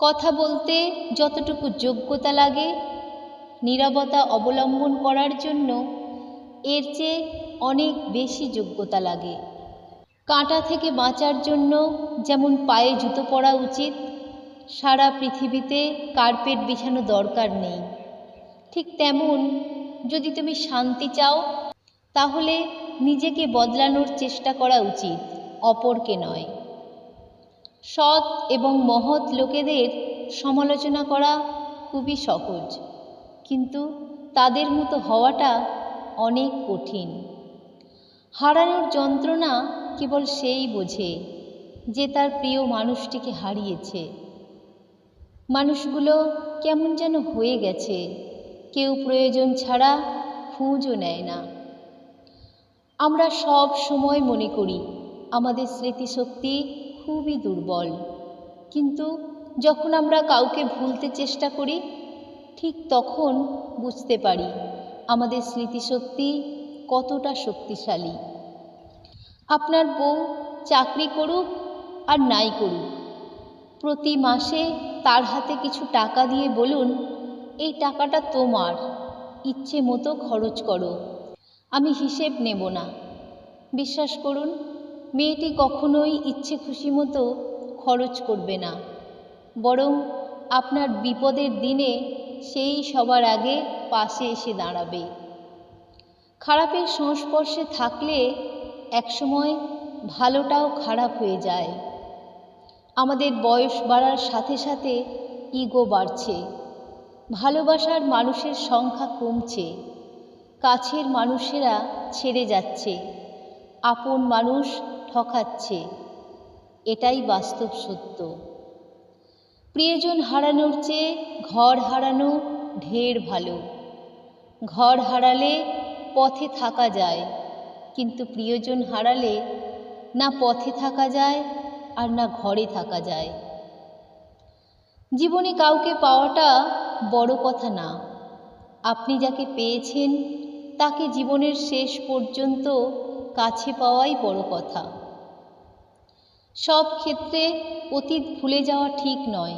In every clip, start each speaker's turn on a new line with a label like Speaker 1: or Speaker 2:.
Speaker 1: কথা বলতে যতটুকু যোগ্যতা লাগে, নীরবতা অবলম্বন করার জন্য এর চেয়ে অনেক বেশি যোগ্যতা লাগে। কাঁটা থেকে বাঁচার জন্য যেমন পায়ে জুতো পরা উচিত, সারা পৃথিবীতে কার্পেট বিছানো দরকার নেই। ঠিক তেমন যদি তুমি শান্তি চাও, তাহলে নিজেকে বদলানোর চেষ্টা করা উচিত, অপরকে নয়। সৎ এবং মহৎ লোকেদের সমালোচনা করা খুবই সহজ। কিন্তু তাদের মতো হওয়াটা অনেক কঠিন। হারানোর যন্ত্রণা কেবল সেই বোঝে যে তার প্রিয় মানুষটিকে হারিয়েছে। মানুষগুলো কেমন যেন হয়ে গেছে, কেউ প্রয়োজন ছাড়া খুঁজও নেয় না। আমরা সব সময় মনে করি, আমাদের স্মৃতিশক্তি খুবই দুর্বল। কিন্তু যখন আমরা কাউকে ভুলতে চেষ্টা করি, ঠিক তখন বুঝতে পারি আমাদের স্মৃতিশক্তি কতটা শক্তিশালী। আপনার বউ চাকরি করুক আর নাই করুক, প্রতি মাসে তার হাতে কিছু টাকা দিয়ে বলুন, এই টাকাটা তোমার, ইচ্ছে মতো খরচ করো, আমি হিসেব নেব না। বিশ্বাস করুন মেয়েটি কখনোই ইচ্ছে খুশি মতো খরচ করবে না। বরং আপনার বিপদের দিনে সেই সবার আগে পাশে এসে দাঁড়াবে। খারাপের সংস্পর্শে থাকলে একসময় ভালোটাও খারাপ হয়ে যায়। আমাদের বয়স বাড়ার সাথে সাথে ইগো বাড়ছে। ভালোবাসার মানুষের সংখ্যা কমছে। কাছের মানুষেরা ছেড়ে যাচ্ছে। আপন মানুষ ঠকাচ্ছে। এটাই বাস্তব সত্য। প্রিয়জন হারানোর চেয়ে ঘর হারানো ঢের ভালো। ঘর হারালে পথে থাকা যায়, কিন্তু প্রিয়জন হারালে না পথে থাকা যায় আর না ঘরে থাকা যায়। জীবনে কাউকে পাওয়াটা বড় কথা না। আপনি যাকে পেয়েছেন, তাকে জীবনের শেষ পর্যন্ত কাছে পাওয়াই বড় কথা। সব ক্ষেত্রে অতীত ভুলে যাওয়া ঠিক নয়।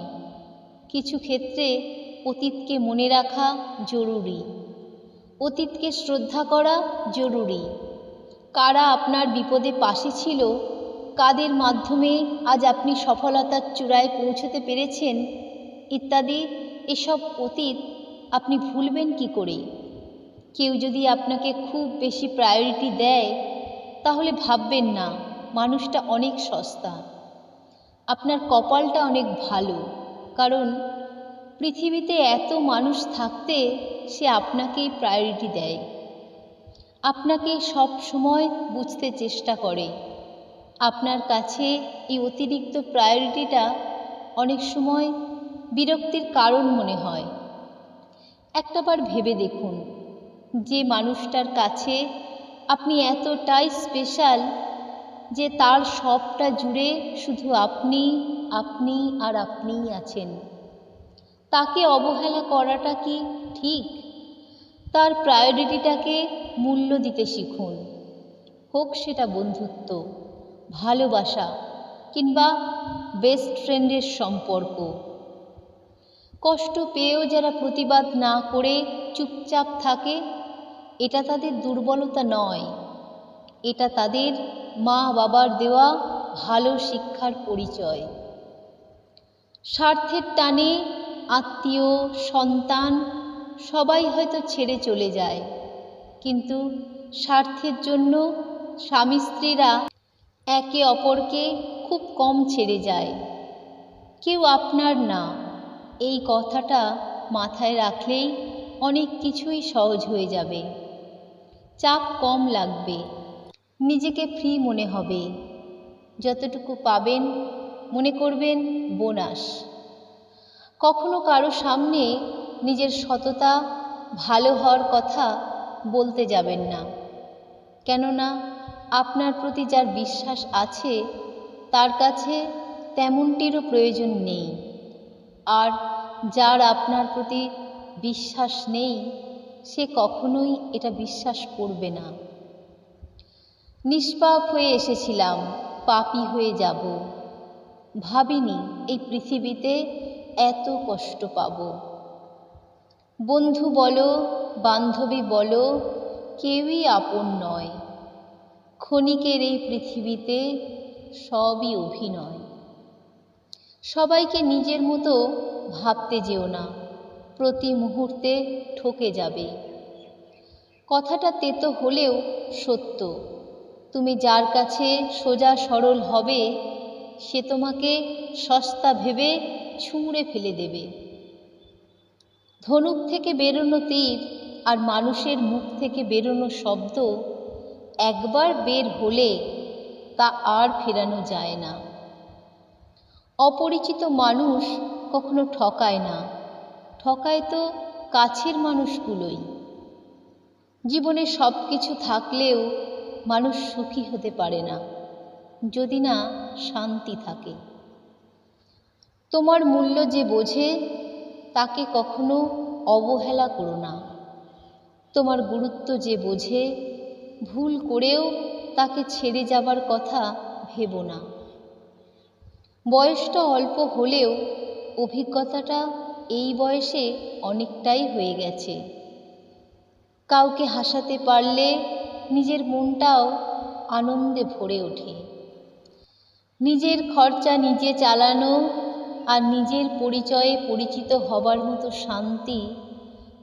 Speaker 1: কিছু ক্ষেত্রে অতীতকে মনে রাখা জরুরি। অতীতকে শ্রদ্ধা করা জরুরি। কারা আপনার বিপদে পাশে ছিল, কাদের মাধ্যমে আজ আপনি সফলতার চূড়ায় পৌঁছতে পেরেছেন, ইত্যাদি এসব অতীত আপনি ভুলবেন কি করে? কেউ যদি আপনাকে খুব বেশি প্রায়োরিটি দেয়, তাহলে ভাববেন না। মানুষটা অনেক সস্তা। আপনার কপালটা অনেক ভালো। কারণ পৃথিবীতে এত মানুষ থাকতে সে আপনাকেই প্রায়োরিটি দেয়। আপনাকে সব সময় বুঝতে চেষ্টা করে। আপনার কাছে এই অতিরিক্ত প্রায়োরিটিটা অনেক সময় বিরক্তির কারণ মনে হয়। একটাবার ভেবে দেখুন, যে মানুষটার কাছে আপনি এতটাই স্পেশাল যে তার সবটা জুড়ে শুধু আপনি আপনি আর আপনিই আছেন। তাকে অবহেলা করাটা কি ঠিক? তার প্রায়োরিটিটাকে মূল্য দিতে শিখুন। হোক সেটা বন্ধুত্ব, ভালোবাসা কিংবা বেস্ট ফ্রেন্ডের সম্পর্ক। কষ্ট পেয়েও যারা প্রতিবাদ না করে চুপচাপ থাকে, এটা তাদের দুর্বলতা নয়। এটা তাদের মা বাবার দেওয়া ভালো শিক্ষার পরিচয়। স্বার্থের টানে আত্মীয়, সন্তান সবাই হয়তো ছেড়ে চলে যায়, কিন্তু স্বার্থের জন্য স্বামী স্ত্রীরা একে অপরকে খুব কম ছেড়ে যায়। কেউ আপনার না, এই কথাটা মাথায় রাখলেই অনেক কিছুই সহজ হয়ে যাবে। চাপ কম লাগবে। নিজেকে ফ্রি মনে হবে। যতটুকু পাবেন, মনে করবেন, বোনাস। কখনো কারও সামনে নিজের সততা, ভালো হওয়ার কথা বলতে যাবেন না। কেননা, আপনার প্রতি যার বিশ্বাস আছে, তার কাছে তেমনটিরও প্রয়োজন নেই। আর যার আপনার প্রতি বিশ্বাস নেই, সে কখনোই এটা বিশ্বাস করবে না। নিষ্পাপ হয়ে এসেছিলাম, পাপি হয়ে যাব। ভাবিনি এই পৃথিবীতে এত কষ্ট পাব। বন্ধু বলো, বান্ধবী বলো, কেউই আপন নয়। ক্ষণিকের এই পৃথিবীতে সবই অভিনয়। সবাইকে নিজের মতো ভাবতে যেও না, প্রতি মুহূর্তে ঠকে যাবে। কথাটা তেতো হলেও সত্য। তুমি যার কাছে সোজা সরল হবে, সে তোমাকে সস্তা ভেবে ছুঁড়ে ফেলে দেবে। ধনুক থেকে বেরোনো তীর আর মানুষের মুখ থেকে বেরোনো শব্দ একবার বের হলে তা আর ফেরানো যায় না। অপরিচিত মানুষ কখনো ঠকায় না, ঠকায় তো কাছের মানুষগুলোই। জীবনে সব কিছু থাকলেও মানুষ সুখী হতে পারে না, যদি না শান্তি থাকে। তোমার মূল্য যে বোঝে, তাকে কখনো অবহেলা করো না। তোমার গুরুত্ব যে বোঝে, ভুল করেও তাকে ছেড়ে যাবার কথা ভেবো না। বয়সটা অল্প হলেও অভিজ্ঞতাটা এই বয়সে অনেকটাই হয়ে গেছে। কাউকে হাসাতে পারলে নিজের মনটাও আনন্দে ভরে ওঠে। নিজের খরচা নিজে চালানো আর নিজের পরিচয়ে পরিচিত হবার মতো শান্তি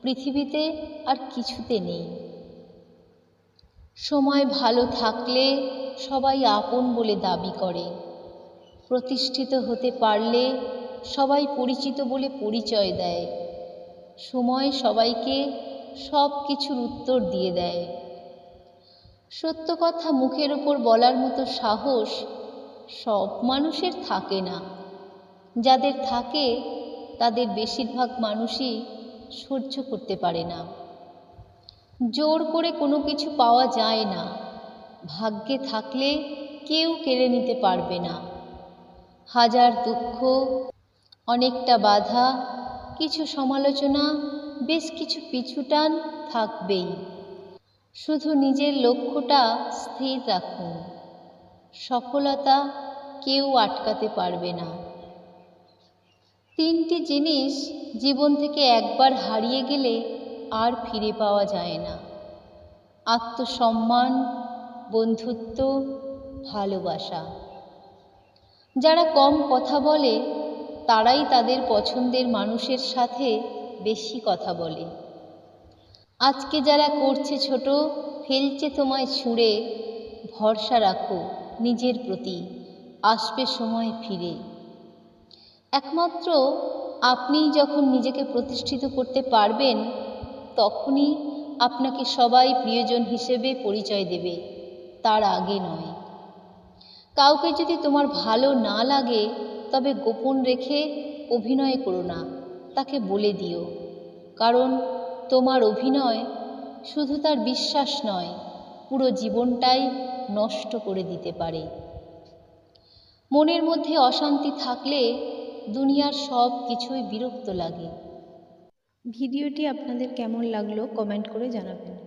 Speaker 1: পৃথিবীতে আর কিছুতে নেই। সময় ভালো থাকলে সবাই আপন বলে দাবি করে। প্রতিষ্ঠিত হতে পারলে সবাই পরিচিত বলে পরিচয় দেয়। সময় সবাইকে সব কিছুর উত্তর দিয়ে দেয়। সত্য কথা মুখের ওপর বলার মতো সাহস সব মানুষের থাকে না। যাদের থাকে, তাদের বেশিরভাগ মানুষই সহ্য করতে পারে না। জোর করে কোনো কিছু পাওয়া যায় না। ভাগ্যে থাকলে কেউ কেড়ে নিতে পারবে না। হাজার দুঃখ, অনেকটা বাধা, কিছু সমালোচনা, বেশ কিছু পিছুটান থাকবেই। শুধু নিজের লক্ষ্যটা স্থির রাখুন। সফলতা কেউ আটকাতে পারবে না। তিনটি জিনিস জীবন থেকে একবার হারিয়ে গেলে আর ফিরে পাওয়া যায় না। আত্মসম্মান, বন্ধুত্ব, ভালোবাসা। যারা কম কথা বলে, তারাই তাদের পছন্দের মানুষের সাথে বেশি কথা বলে। আজকে যারা করছে ছোট, ফেলছে তোমায় ছুঁড়ে, ভরসা রাখো নিজের প্রতি, আসবে সময় ফিরে। একমাত্র আপনি যখন নিজেকে প্রতিষ্ঠিত করতে পারবেন, তখনই আপনাকে সবাই প্রিয়জন হিসেবে পরিচয় দেবে, তার আগে নয়। কাউকে যদি তোমার ভালো না লাগে, তবে গোপন রেখে অভিনয় করো না, তাকে বলে দিও। কারণ তোমার অভিনয় শুধু তার বিশ্বাস নয়, পুরো জীবনটাই নষ্ট করে দিতে পারে। মনের মধ্যে অশান্তি থাকলে দুনিয়ার সব কিছুই বিরক্ত লাগে।
Speaker 2: ভিডিওটি আপনাদের কেমন লাগল কমেন্ট করে জানাবেন।